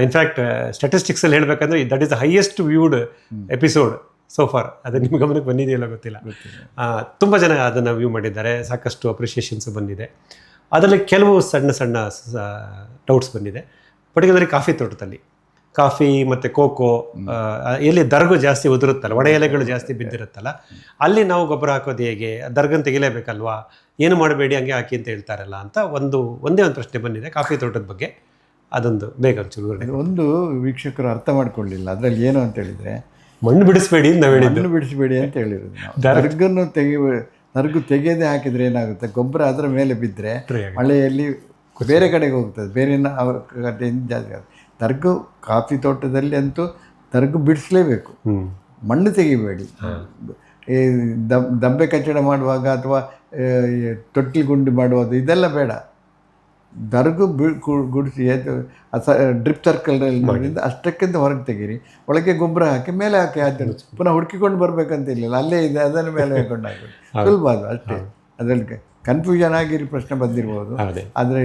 ಇನ್ಫ್ಯಾಕ್ಟ್ ಸ್ಟ್ಯಾಟಿಸ್ಟಿಕ್ಸಲ್ಲಿ ಹೇಳಬೇಕಂದ್ರೆ that is the highest viewed episode so far ಅದು ನಿಮ್ಮ ಗಮನಕ್ಕೆ ಬಂದಿದೆಯಲ್ಲ ಗೊತ್ತಿಲ್ಲ. ತುಂಬ ಜನ ಅದನ್ನು ವ್ಯೂ ಮಾಡಿದ್ದಾರೆ. ಸಾಕಷ್ಟು ಅಪ್ರಿಷಿಯೇಷನ್ಸ್ ಬಂದಿದೆ. ಅದರಲ್ಲಿ ಕೆಲವು ಸಣ್ಣ ಸಣ್ಣ ಡೌಟ್ಸ್ ಬಂದಿದೆ. ಪರ್ಟಿಕ್ಯುಲರಿ ಕಾಫಿ ತೋಟದಲ್ಲಿ. ಕಾಫಿ ಮತ್ತು ಕೋಕೋ ಎಲ್ಲಿ ದರ್ಗು ಜಾಸ್ತಿ ಉದುರುತ್ತಲ್ಲ ಒಡೆ ಎಲೆಗಳು ಜಾಸ್ತಿ ಬಿದ್ದಿರುತ್ತಲ್ಲ ಅಲ್ಲಿ ನಾವು ಗೊಬ್ಬರ ಹಾಕೋದು ಹೇಗೆ? ದರ್ಗನ್ ತೆಗಿಲೇಬೇಕಲ್ವಾ? ಏನು ಮಾಡಬೇಡಿ ಹಂಗೆ ಹಾಕಿ ಅಂತ ಹೇಳ್ತಾರಲ್ಲ ಅಂತ ಒಂದು ಒಂದೇ ಒಂದು ಪ್ರಶ್ನೆ ಬಂದಿದೆ ಕಾಫಿ ತೋಟದ ಬಗ್ಗೆ. ಅದೊಂದು ಬೇಗ ಒಂಚೂರು ಒಂದು ವೀಕ್ಷಕರು ಅರ್ಥ ಮಾಡ್ಕೊಳ್ಳಿಲ್ಲ ಅದರಲ್ಲಿ ಏನು ಅಂತ ಹೇಳಿದ್ರೆ ಮಣ್ಣು ಬಿಡಿಸ್ಬೇಡಿ ನಾವು ಮಣ್ಣು ಬಿಡಿಸಬೇಡಿ ಅಂತ ಹೇಳಿರೋದು ದರ್ಗನ್ನು ತೆಗಿ ದರ್ಗು ತೆಗೆಯದೇ ಹಾಕಿದ್ರೆ ಏನಾಗುತ್ತೆ? ಗೊಬ್ಬರ ಅದರ ಮೇಲೆ ಬಿದ್ದರೆ. ಮಳೆಯಲ್ಲಿ ಬೇರೆ ಕಡೆಗೆ ಹೋಗ್ತದೆ ಬೇರೆ ಅವ್ರ ಕಡೆಯಿಂದ ಜಾಸ್ತಿ ಆಗುತ್ತೆ. ದರ್ಗು ಕಾಫಿ ತೋಟದಲ್ಲಿ ಅಂತೂ ದರ್ಗು ಬಿಡಿಸಲೇಬೇಕು. ಮಣ್ಣು ತೆಗಿಬೇಡಿ. ಈ ದಮ್ ದಂಬೆ ಕಚ್ಚಡ ಮಾಡುವಾಗ ಅಥವಾ ತೊಟ್ಟಿಲು ಗುಂಡಿ ಮಾಡುವಾಗ ಇದೆಲ್ಲ ಬೇಡ. ದರ್ಗು ಬಿ ಗುಡಿಸಿ ಡ್ರಿಪ್ ಸರ್ಕಲ್ನಲ್ಲಿ ಮಾಡಿದ ಅಷ್ಟಕ್ಕಿಂತ ಹೊರಗೆ ತೆಗೀರಿ. ಒಳಗೆ ಗೊಬ್ಬರ ಹಾಕಿ ಮೇಲೆ ಹಾಕಿ ಅದನ್ನು ಪುನಃ ಹುಡುಕಿಕೊಂಡು ಬರಬೇಕಂತ ಇಲ್ಲ ಅಲ್ಲೇ ಇದೆ ಅದನ್ನು ಮೇಲೆ ಹಾಕೊಂಡು ಹಾಕಿ. ಸುಲಭ ಅದು ಅಷ್ಟೇ. ಅದರಲ್ಲಿ ಕನ್ಫ್ಯೂಷನ್ ಆಗಿರಿ ಪ್ರಶ್ನೆ ಬಂದಿರ್ಬೋದು. ಅದೇ. ಆದರೆ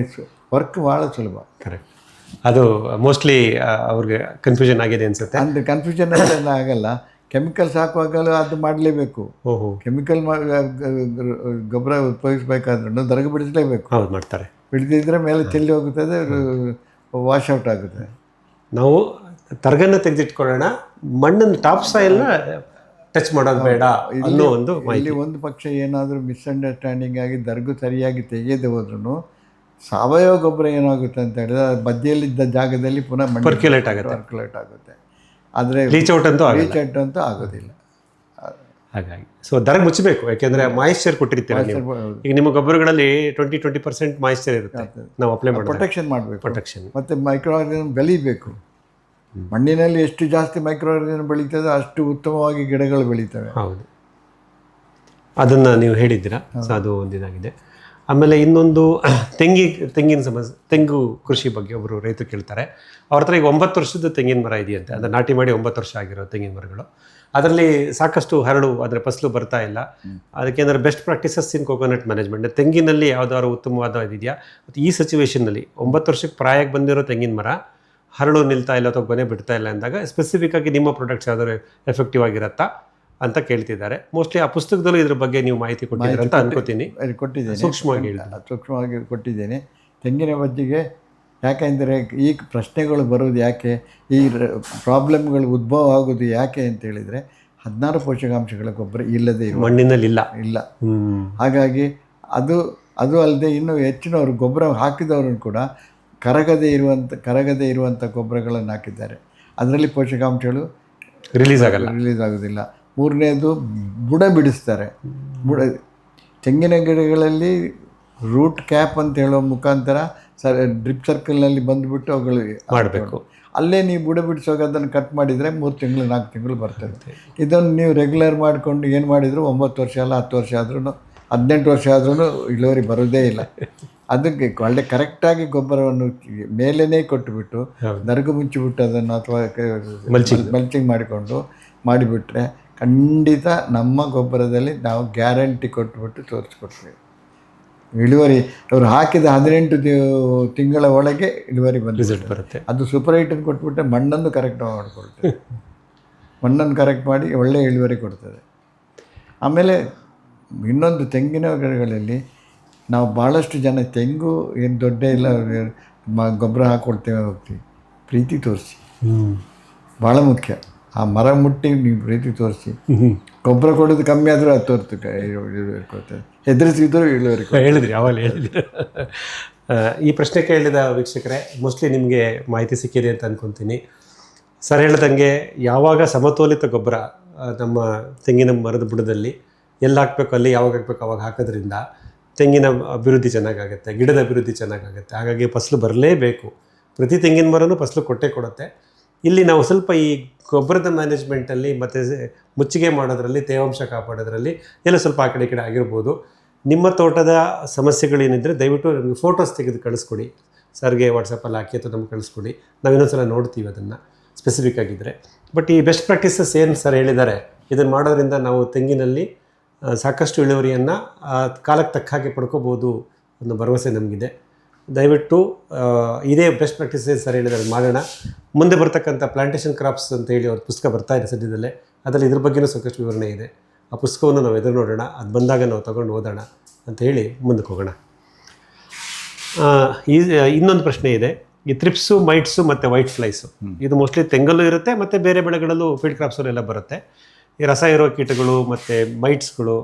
ವರ್ಕ್ ಭಾಳ ಸುಲಭ. ಕರೆಕ್ಟ್ ಅದು ಮೋಸ್ಟ್ಲಿ ಅವ್ರಿಗೆ ಕನ್ಫ್ಯೂಷನ್ ಆಗಿದೆ ಅನ್ಸುತ್ತೆ. ಅಂದರೆ ಕನ್ಫ್ಯೂಷನ್ ಎಲ್ಲ ಆಗಲ್ಲ. ಕೆಮಿಕಲ್ಸ್ ಹಾಕುವಾಗಲೂ ಅದು ಮಾಡಲೇಬೇಕು. ಓಹೋ. ಕೆಮಿಕಲ್ ಗೊಬ್ಬರ ಉಪಯೋಗಿಸ್ಬೇಕಾದ್ರೂ ದರಗ ಬಿಡಿಸಲೇಬೇಕು. ಹೌದು ಮಾಡ್ತಾರೆ. ಬಿಡದಿದ್ರೆ ಮೇಲೆ ಚೆಲ್ಲಿ ಹೋಗುತ್ತದೆ ವಾಶ್ ಔಟ್ ಆಗುತ್ತೆ. ನಾವು ತರಗನ್ನ ತೆಗೆದಿಟ್ಕೊಳ್ಳೋಣ. ಮಣ್ಣನ್ನು ಟಾಪ್ ಸಾಯಿಲ್ನ ಟಚ್ ಮಾಡೋದು ಬೇಡ ಅನ್ನೋ ಒಂದು ಇಲ್ಲಿ ಒಂದು ಪಕ್ಷ ಏನಾದರೂ ಮಿಸ್ಅಂಡರ್ಸ್ಟ್ಯಾಂಡಿಂಗ್ ಆಗಿ ದರ್ಗು ಸರಿಯಾಗಿ ತೆಗೆಯದೆ ಹೋದ್ರೂ ಸಾವಯವ ಗೊಬ್ಬರ ಏನಾಗುತ್ತೆ ಅಂತ ಹೇಳಿದ್ರೆ ಅದು ಮಧ್ಯದಲ್ಲಿದ್ದ ಜಾಗದಲ್ಲಿ ಪುನಃ ಮಣ್ಣು ಪರ್ಕ್ಯುಲೇಟ್ ಆಗುತ್ತೆ. ಪರ್ಕ್ಯುಲೇಟ್ ಆಗುತ್ತೆ. ಆದರೆ ರೀಚ್ ಔಟ್ ಅಂತೂ ರೀಚ್ ಔಟ್ ಅಂತೂ ಆಗೋದಿಲ್ಲ. ಹಾಗಾಗಿ. ಸೊ ದರ ಮುಚ್ಚಬೇಕು ಯಾಕೆಂದ್ರೆ ಮಾಯಿಶ್ಚರ್ ಕೊಟ್ಟಿರ್ತೀರ ಈಗ ನಿಮ್ಮ ಗೊಬ್ಬರಗಳಲ್ಲಿ ಟ್ವೆಂಟಿ ಟ್ವೆಂಟಿ ಪರ್ಸೆಂಟ್ ಮಾಯಿಶ್ಚರ್ ಇರುತ್ತೆ. ನಾವು ಅಪ್ಲೈ ಮಾಡಿ ಪ್ರೊಟೆಕ್ಷನ್ ಮಾಡಬೇಕು. ಪ್ರೊಟೆಕ್ಷನ್ ಮತ್ತು ಮೈಕ್ರೋ ಆರ್ಗನಿಸಮ್ ಬೆಳಿಬೇಕು ಮಣ್ಣಿನಲ್ಲಿ ಎಷ್ಟು ಜಾಸ್ತಿ ಮೈಕ್ರೋ ಆರ್ಗನಿಸಮ್ ಬೆಳೀತದೆ ಅಷ್ಟು ಉತ್ತಮವಾಗಿ ಗಿಡಗಳು ಬೆಳೀತವೆ. ಹೌದು. ಅದನ್ನು ನೀವು ಹೇಳಿದ್ದೀರಾ? ಸೊ ಅದು ಒಂದಿದಾಗಿದೆ. ಆಮೇಲೆ ಇನ್ನೊಂದು ತೆಂಗಿ ತೆಂಗಿನ ಸಮಸ್ಯೆ ತೆಂಗು ಕೃಷಿ ಬಗ್ಗೆ ಒಬ್ಬರು ರೈತರು ಕೇಳ್ತಾರೆ. ಅವ್ರ ಹತ್ರ ಈಗ ಒಂಬತ್ತು ವರ್ಷದ ತೆಂಗಿನ ಮರ ಇದೆಯಂತೆ. ಅದನ್ನ ನಾಟಿ ಮಾಡಿ ಒಂಬತ್ತು ವರ್ಷ ಆಗಿರೋ ತೆಂಗಿನ ಮರಗಳು. ಅದರಲ್ಲಿ ಸಾಕಷ್ಟು ಹರಳು ಅದರ ಫಸಲು ಬರ್ತಾ ಇಲ್ಲ. ಅದಕ್ಕೆ ಏನಾದ್ರು best practices in coconut management ತೆಂಗಿನಲ್ಲಿ ಯಾವುದಾದ್ರು ಉತ್ತಮವಾದ ಇದೆಯಾ? ಮತ್ತು ಈ ಸಿಚುವೇಷನ್ನಲ್ಲಿ ಒಂಬತ್ತು ವರ್ಷಕ್ಕೆ ಪ್ರಾಯಕ್ಕೆ ಬಂದಿರೋ ತೆಂಗಿನ ಮರ ಹರಳು ನಿಲ್ತಾ ಇಲ್ಲ ಅಥವಾ ಗೊನೆ ಬಿಡ್ತಾ ಇಲ್ಲ ಅಂದಾಗ ಸ್ಪೆಸಿಫಿಕ್ ಆಗಿ ನಿಮ್ಮ ಪ್ರಾಡಕ್ಟ್ಸ್ ಯಾವ್ದಾದ್ರು ಎಫೆಕ್ಟಿವ್ ಆಗಿರತ್ತಾ? ಅಂತ ಕೇಳ್ತಿದ್ದಾರೆ. ಮೋಸ್ಟ್ಲಿ ಆ ಪುಸ್ತಕದಲ್ಲೂ ಇದ್ರ ಬಗ್ಗೆ ನೀವು ಮಾಹಿತಿ ಕೊಟ್ಟಿದ್ದೀರ ಅಂತ ಅನ್ಕೋತೀನಿ. ಕೊಟ್ಟಿದ್ದೀನಿ ಕೊಟ್ಟಿದ್ದೇನೆ. ಸೂಕ್ಷ್ಮವಾಗಿ ಸೂಕ್ಷ್ಮವಾಗಿ ಕೊಟ್ಟಿದ್ದೇನೆ. ತೆಂಗಿನ ಮಜ್ಜಿಗೆ ಯಾಕೆಂದರೆ ಈ ಪ್ರಶ್ನೆಗಳು ಬರೋದು ಯಾಕೆ? ಈ ಪ್ರಾಬ್ಲಮ್ಗಳು ಉದ್ಭವ ಆಗೋದು ಯಾಕೆ ಅಂತ ಹೇಳಿದರೆ ಹದಿನಾರು ಪೋಷಕಾಂಶಗಳ ಗೊಬ್ಬರ ಇಲ್ಲದೆ ಇರುವ ಮಣ್ಣಿನಲ್ಲಿ ಇಲ್ಲ. ಇಲ್ಲ. ಹಾಗಾಗಿ ಅದು ಅದು ಅಲ್ಲದೆ ಇನ್ನೂ ಹೆಚ್ಚಿನವರು ಗೊಬ್ಬರ ಹಾಕಿದವರು ಕೂಡ ಕರಗದೆ ಇರುವಂಥ ಕರಗದೆ ಇರುವಂಥ ಗೊಬ್ಬರಗಳನ್ನು ಹಾಕಿದ್ದಾರೆ. ಅದರಲ್ಲಿ ಪೋಷಕಾಂಶಗಳು ರಿಲೀಸ್ ಆಗಲ್ಲ. ರಿಲೀಸ್ ಆಗೋದಿಲ್ಲ ಮೂರನೇದು ಬುಡ ಬಿಡಿಸ್ತಾರೆ. ಬುಡ ತೆಂಗಿನ ಗಿಡಗಳಲ್ಲಿ ರೂಟ್ ಕ್ಯಾಪ್ ಅಂತ ಹೇಳೋ ಮುಖಾಂತರ ಸರ್ ಡ್ರಿಪ್ ಸರ್ಕಲ್ನಲ್ಲಿ ಬಂದುಬಿಟ್ಟು ಅವುಗಳು ಮಾಡಬೇಕು. ಅಲ್ಲೇ ನೀವು ಬುಡ ಬಿಡಿಸೋಕೆ ಅದನ್ನು ಕಟ್ ಮಾಡಿದರೆ ಮೂರು ತಿಂಗಳು ನಾಲ್ಕು ತಿಂಗಳು ಬರ್ತದೆ. ಇದನ್ನು ನೀವು ರೆಗ್ಯುಲರ್ ಮಾಡಿಕೊಂಡು ಏನು ಮಾಡಿದರೂ ಒಂಬತ್ತು ವರ್ಷ ಅಲ್ಲ ಹತ್ತು ವರ್ಷ ಆದ್ರೂ ಹದಿನೆಂಟು ವರ್ಷ ಆದ್ರೂ ಇಳುವರಿ ಬರೋದೇ ಇಲ್ಲ. ಅದಕ್ಕೆ ಒಳ್ಳೆ ಕರೆಕ್ಟಾಗಿ ಗೊಬ್ಬರವನ್ನು ಮೇಲೇ ಕೊಟ್ಟುಬಿಟ್ಟು. ನರಗು ಮುಚ್ಚಿಬಿಟ್ಟು ಅದನ್ನು ಅಥವಾ. ಮಲ್ಚಿಂಗ್ ಮಾಡಿಕೊಂಡು ಮಾಡಿಬಿಟ್ರೆ ಖಂಡಿತ ನಮ್ಮ ಗೊಬ್ಬರದಲ್ಲಿ ನಾವು ಗ್ಯಾರಂಟಿ ಕೊಟ್ಬಿಟ್ಟು ತೋರಿಸ್ಕೊಡ್ತೀವಿ. ಇಳುವರಿ ಅವರು ಹಾಕಿದ ಹದಿನೆಂಟು ತಿಂಗಳ ಒಳಗೆ ಇಳುವರಿ ಬಂದು ರಿಸಲ್ಟ್ ಬರುತ್ತೆ. ಅದು ಸೂಪರ್ ಐಟನ್ ಕೊಟ್ಬಿಟ್ಟು ಮಣ್ಣನ್ನು ಕರೆಕ್ಟ್ ಮಾಡಿಕೊಡ್ತೇವೆ ಮಣ್ಣನ್ನು ಕರೆಕ್ಟ್ ಮಾಡಿ ಒಳ್ಳೆಯ ಇಳುವರಿ ಕೊಡ್ತದೆ. ಆಮೇಲೆ ಇನ್ನೊಂದು ತೆಂಗಿನ ಗಿಡಗಳಲ್ಲಿ ನಾವು ಭಾಳಷ್ಟು ಜನ ತೆಂಗು ಏನು ದೊಡ್ಡ ಇಲ್ಲ ಮ ಗೊಬ್ಬರ ಹಾಕ್ಕೊಡ್ತೇವೆ ಹೋಗ್ತೀವಿ ಪ್ರೀತಿ ತೋರಿಸಿ. ಭಾಳ ಮುಖ್ಯ. ಆ ಮರ ಮುಟ್ಟಿ ನೀವು ಪ್ರೀತಿ ತೋರಿಸಿ. ಗೊಬ್ಬರ ಕೊಡೋದು ಕಮ್ಮಿ ಆದರೂ ಅದು ತೋರ್ತು ಹೆದರಿಸಿದ್ರು ಇಳುವರಿ ಹೇಳಿದ್ರಿ ಅವಾಗ ಹೇಳಿದ್ರಿ. ಈ ಪ್ರಶ್ನೆ ಕೇಳಿದ ವೀಕ್ಷಕರೇ ಮೋಸ್ಟ್ಲಿ ನಿಮಗೆ ಮಾಹಿತಿ ಸಿಕ್ಕಿದೆ ಅಂತ ಅನ್ಕೊಂತೀನಿ. ಸರ್ ಹೇಳ್ದಂಗೆ ಯಾವಾಗ ಸಮತೋಲಿತ ಗೊಬ್ಬರ ನಮ್ಮ ತೆಂಗಿನ ಮರದ ಬುಡದಲ್ಲಿ ಎಲ್ಲಿ ಹಾಕಬೇಕು ಅಲ್ಲಿ ಯಾವಾಗ ಹಾಕಬೇಕು ಅವಾಗ ಹಾಕೋದ್ರಿಂದ ತೆಂಗಿನ ಅಭಿವೃದ್ಧಿ ಚೆನ್ನಾಗಾಗುತ್ತೆ ಗಿಡದ ಅಭಿವೃದ್ಧಿ ಚೆನ್ನಾಗಾಗುತ್ತೆ. ಹಾಗಾಗಿ ಫಸಲು ಬರಲೇಬೇಕು. ಪ್ರತಿ ತೆಂಗಿನ ಮರನೂ ಫಸಲು ಕೊಟ್ಟೇ ಕೊಡುತ್ತೆ. ಇಲ್ಲಿ ನಾವು ಸ್ವಲ್ಪ ಈ ಗೊಬ್ಬರದ ಮ್ಯಾನೇಜ್ಮೆಂಟಲ್ಲಿ ಮತ್ತು ಮುಚ್ಚಿಗೆ ಮಾಡೋದ್ರಲ್ಲಿ, ತೇವಾಂಶ ಕಾಪಾಡೋದ್ರಲ್ಲಿ ಎಲ್ಲ ಸ್ವಲ್ಪ ಆ ಕಡೆ ಈ ಕಡೆ ಆಗಿರ್ಬೋದು. ನಿಮ್ಮ ತೋಟದ ಸಮಸ್ಯೆಗಳೇನಿದ್ದರೆ ದಯವಿಟ್ಟು ನಮಗೆ ಫೋಟೋಸ್ ತೆಗೆದು ಕಳಿಸ್ಕೊಡಿ. ಸರ್ಗೆ ವಾಟ್ಸಪ್ಪಲ್ಲಿ ಹಾಕಿ ಅಥವಾ ನಮ್ಗೆ ಕಳಿಸ್ಕೊಡಿ. ನಾವು ಇನ್ನೊಂದ್ಸಲ ನೋಡ್ತೀವಿ ಅದನ್ನು ಸ್ಪೆಸಿಫಿಕ್ ಆಗಿದ್ದರೆ ಬಟ್ ಈ ಬೆಸ್ಟ್ ಪ್ರಾಕ್ಟೀಸಸ್ ಏನು ಸರ್ ಹೇಳಿದ್ದಾರೆ? ಇದನ್ನು ಮಾಡೋದ್ರಿಂದ ನಾವು ತೆಂಗಿನಲ್ಲಿ ಸಾಕಷ್ಟು ಇಳುವರಿಯನ್ನು ಕಾಲಕ್ಕೆ ತಕ್ಕ ಹಾಗೆ ಪಡ್ಕೋಬೋದು ಅನ್ನೋ ಭರವಸೆ ನಮಗಿದೆ. ದಯವಿಟ್ಟು ಇದೇ ಬೆಸ್ಟ್ ಪ್ರಾಕ್ಟೀಸೇ ಸರ್ ಹೇಳಿದ್ರೆ ಮಾಡೋಣ. ಮುಂದೆ ಬರ್ತಕ್ಕಂಥ ಪ್ಲಾಂಟೇಷನ್ ಕ್ರಾಪ್ಸ್ ಅಂತ ಹೇಳಿ ಅವ್ರ ಪುಸ್ತಕ ಬರ್ತಾ ಇದೆ ಸದ್ಯದಲ್ಲೇ. ಅದರಲ್ಲಿ ಇದ್ರ ಬಗ್ಗೆನೂ ಸಾಕಷ್ಟು ವಿವರಣೆ ಇದೆ. ಆ ಪುಸ್ತಕವನ್ನು ನಾವು ಎದುರು ನೋಡೋಣ. ಅದು ಬಂದಾಗ ನಾವು ತಗೊಂಡು ಓದೋಣ ಅಂತ ಹೇಳಿ ಮುಂದಕ್ಕೆ ಹೋಗೋಣ. ಈ ಇನ್ನೊಂದು ಪ್ರಶ್ನೆ ಇದೆ. ಈ ತ್ರಿಪ್ಸು ಮೈಟ್ಸು ಮತ್ತು ವೈಟ್ ಫ್ಲೈಸು ಇದು ಮೋಸ್ಟ್ಲಿ ತೆಂಗಲ್ಲೂ ಇರುತ್ತೆ ಮತ್ತು ಬೇರೆ ಬೆಳೆಗಳಲ್ಲೂ ಫೀಲ್ಡ್ ಕ್ರಾಪ್ಸಲ್ಲೆಲ್ಲ ಬರುತ್ತೆ. ಈ ರಸ ಇರೋ ಕೀಟಗಳು ಮತ್ತು ಮೈಟ್ಸ್ಗಳು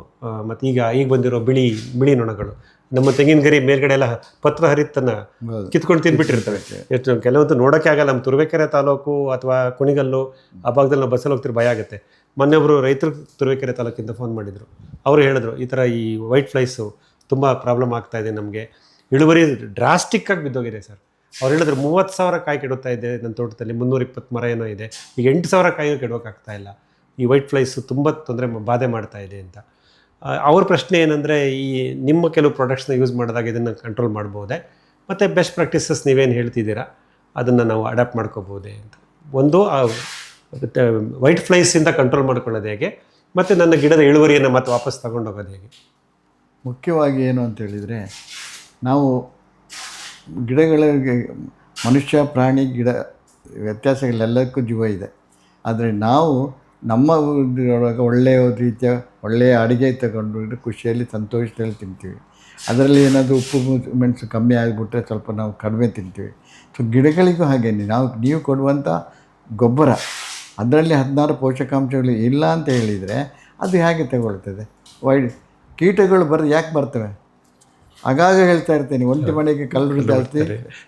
ಮತ್ತು ಈಗ ಈಗ ಬಂದಿರೋ ಬಿಳಿ ಬಿಳಿ ನೊಣಗಳು. ನಮ್ಮ ತೆಂಗಿನ ಗರಿ ಮೇಲ್ಗಡೆ ಎಲ್ಲ ಪತ್ರ ಹರಿತನ್ನ. ಕಿತ್ಕೊಂಡು ತಿಂದ್ಬಿಟ್ಟಿರ್ತವೆ ಎಷ್ಟು ಕೆಲವೊಂದು ನೋಡೋಕೆ ಆಗಲ್ಲ ನಮ್ಮ ತುರುವೇಕೆರೆ ತಾಲೂಕು ಅಥವಾ ಕುಣಿಗಲ್ಲು ಆ ಭಾಗದಲ್ಲಿ ನಾವು ಬಸ್ಸಲ್ಲಿ ಹೋಗ್ತಿರೋ ಭಯ ಆಗುತ್ತೆ. ಮೊನ್ನೆ ಒಬ್ಬರು ರೈತರು ತುರುವೇಕೆರೆ ತಾಲೂಕಿಂದ ಫೋನ್ ಮಾಡಿದರು. ಅವರು ಹೇಳಿದ್ರು ಈ ಥರ ಈ ವೈಟ್ ಫ್ಲೈಸು ತುಂಬ ಪ್ರಾಬ್ಲಮ್ ಆಗ್ತಾ ಇದೆ ನಮಗೆ. ಇಳುವರಿ ಡ್ರಾಸ್ಟಿಕ್ಕಾಗಿ ಬಿದ್ದೋಗಿದೆ ಸರ್. ಅವ್ರು ಹೇಳಿದ್ರು ಮೂವತ್ತು ಸಾವಿರ ಕಾಯಿ ಕೆಡುತ್ತಾ ಇದೆ ನನ್ನ ತೋಟದಲ್ಲಿ ಮುನ್ನೂರ ಇಪ್ಪತ್ತು ಮರ ಏನೋ ಇದೆ. ಈಗ ಎಂಟು ಸಾವಿರ ಕಾಯಿ ಕೆಡೋಕ್ಕಾಗ್ತಾ ಇಲ್ಲ. ಈ ವೈಟ್ ಫ್ಲೈಸು ತುಂಬ ತೊಂದರೆ ಬಾಧೆ ಮಾಡ್ತಾ ಇದೆ ಅಂತ. ಅವ್ರ ಪ್ರಶ್ನೆ ಏನಂದರೆ ಈ ನಿಮ್ಮ ಕೆಲವು ಪ್ರಾಡಕ್ಟ್ಸ್ನ ಯೂಸ್ ಮಾಡಿದಾಗ ಇದನ್ನು ಕಂಟ್ರೋಲ್ ಮಾಡ್ಬೋದೇ? ಮತ್ತು ಬೆಸ್ಟ್ ಪ್ರಾಕ್ಟೀಸಸ್ ನೀವೇನು ಹೇಳ್ತಿದ್ದೀರಾ? ಅದನ್ನು ನಾವು ಅಡಾಪ್ಟ್ ಮಾಡ್ಕೋಬೋದೇ ಅಂತ. ಒಂದು ವೈಟ್ ಫ್ಲೈಸಿಂದ ಕಂಟ್ರೋಲ್ ಮಾಡ್ಕೊಳ್ಳೋದು ಹೇಗೆ? ಮತ್ತು ನನ್ನ ಗಿಡದ ಇಳುವರಿಯನ್ನು ಮತ್ತೆ ವಾಪಸ್ ತಗೊಂಡೋಗೋದು ಹೇಗೆ? ಮುಖ್ಯವಾಗಿ ಏನು ಅಂತ ಹೇಳಿದರೆ, ನಾವು ಗಿಡಗಳಿಗೆ, ಮನುಷ್ಯ, ಪ್ರಾಣಿ, ಗಿಡ ವ್ಯತ್ಯಾಸಗಳೆಲ್ಲಕ್ಕೂ ಜೀವ ಇದೆ. ಆದರೆ ನಾವು ನಮ್ಮ ಒಳಗೆ ಒಳ್ಳೆಯ ರೀತಿಯ ಒಳ್ಳೆಯ ಅಡುಗೆ ತಗೊಂಡು ಖುಷಿಯಲ್ಲಿ ಸಂತೋಷದಲ್ಲಿ ತಿಂತೀವಿ. ಅದರಲ್ಲಿ ಏನಾದರೂ ಉಪ್ಪು ಮೆಣಸು ಕಮ್ಮಿ ಆಗಿಬಿಟ್ರೆ ಸ್ವಲ್ಪ ನಾವು ಕಡಿಮೆ ತಿಂತೀವಿ. ಸೊ ಗಿಡಗಳಿಗೂ ಹಾಗೇನೆ, ನಾವು, ನೀವು ಕೊಡುವಂಥ ಗೊಬ್ಬರ, ಅದರಲ್ಲಿ ಹದಿನಾರು ಪೋಷಕಾಂಶಗಳು ಇಲ್ಲ ಅಂತ ಹೇಳಿದರೆ ಅದು ಹೇಗೆ ತಗೊಳ್ತದೆ? ವೈ, ಕೀಟಗಳು ಬರ್, ಯಾಕೆ ಬರ್ತವೆ? ಆಗಾಗ ಹೇಳ್ತಾ ಇರ್ತೀನಿ ಒಂಟಿ ಮನೆಗೆ ಕಲ್ಲು ಜಾಸ್ತಿ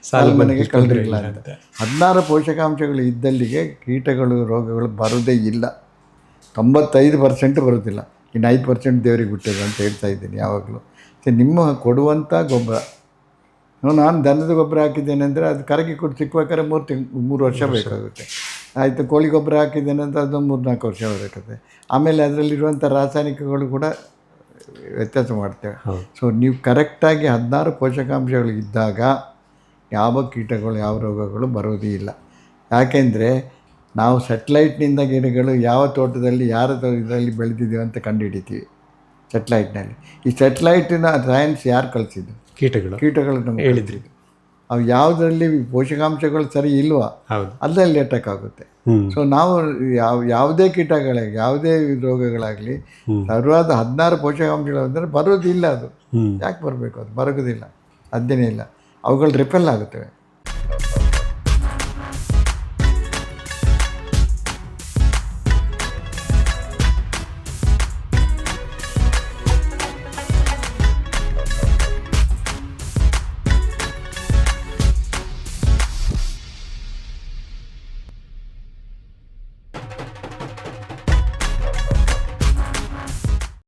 ಸಾಲು ಮನೆಗೆ ಕಳ್ಳರು ಇಲ್ಲ ಅಂತ ಹದಿನಾರು ಪೋಷಕಾಂಶಗಳು ಇದ್ದಲ್ಲಿಗೆ ಕೀಟಗಳು ರೋಗಗಳು ಬರೋದೇ ಇಲ್ಲ. ತೊಂಬತ್ತೈದು ಪರ್ಸೆಂಟ್ ಬರೋದಿಲ್ಲ ಇನ್ನು ಐದು ಪರ್ಸೆಂಟ್ ದೇವರಿಗೆ ಬಿಟ್ಟಿದೆ ಅಂತ ಹೇಳ್ತಾ ಇದ್ದೀನಿ ಯಾವಾಗಲೂ. ಸೊ ನಿಮ್ಮ ಕೊಡುವಂಥ ಗೊಬ್ಬರ. ನಾನು ದನದ ಗೊಬ್ಬರ ಹಾಕಿದ್ದೇನೆ ಅಂದರೆ ಅದು ಕರಗಿ ಕೊಟ್ಟು ಸಿಕ್ಬೇಕಾದ್ರೆ ಮೂರು ತಿಂಗ್ ಮೂರು ವರ್ಷ ಬೇಕಾಗುತ್ತೆ. ಆಯಿತು ಕೋಳಿ ಗೊಬ್ಬರ ಹಾಕಿದ್ದೇನೆ ಅಂದರೆ ಅದು ಮೂರು ನಾಲ್ಕು ವರ್ಷ ಬೇಕಾಗುತ್ತೆ. ಆಮೇಲೆ ಅದರಲ್ಲಿರುವಂಥ ರಾಸಾಯನಿಕಗಳು ಕೂಡ ವ್ಯತ್ಯಾಸ ಮಾಡ್ತೇವೆ. ಸೊ ನೀವು ಕರೆಕ್ಟಾಗಿ ಹದಿನಾರು ಪೋಷಕಾಂಶಗಳು ಇದ್ದಾಗ ಯಾವ ಕೀಟಗಳು ಯಾವ ರೋಗಗಳು ಬರೋದೇ ಇಲ್ಲ. ಯಾಕೆಂದರೆ ನಾವು ಸೆಟ್ಲೈಟ್ನಿಂದ ಗಿಡಗಳು ಯಾವ ತೋಟದಲ್ಲಿ ಯಾರ ತೋಟದಲ್ಲಿ ಬೆಳೆದಿದ್ದೀವಿ ಅಂತ ಕಂಡುಹಿಡಿತೀವಿ ಸೆಟ್ಲೈಟ್ನಲ್ಲಿ ಈ ಸೆಟ್ಲೈಟಿನ ಸೈನ್ಸ್ ಯಾರು ಕಳಿಸಿದ್ದು? ಕೀಟಗಳು. ಕೀಟಗಳು ನಮಗೆ ಹೇಳಿದ್ರಿ. ಅವು ಯಾವುದರಲ್ಲಿ ಪೋಷಕಾಂಶಗಳು ಸರಿ ಇಲ್ವಾ ಅಲ್ಲಲ್ಲಿ ಅಟ್ಯಾಕ್ ಆಗುತ್ತೆ. ಸೊ ನಾವು ಯಾವ ಯಾವುದೇ ಕೀಟಗಳಾಗಲಿ ಯಾವುದೇ ರೋಗಗಳಾಗಲಿ. ಸರ್ವಾದ ಹದಿನಾರು ಪೋಷಕಾಂಶಗಳು ಅಂದರೆ ಬರೋದಿಲ್ಲ ಅದು. ಯಾಕೆ ಬರಬೇಕು ಅದು? ಬರೋದಿಲ್ಲ ಅದೇನೇ ಇಲ್ಲ. ಅವುಗಳು ರಿಪೆಲ್ ಆಗುತ್ತವೆ.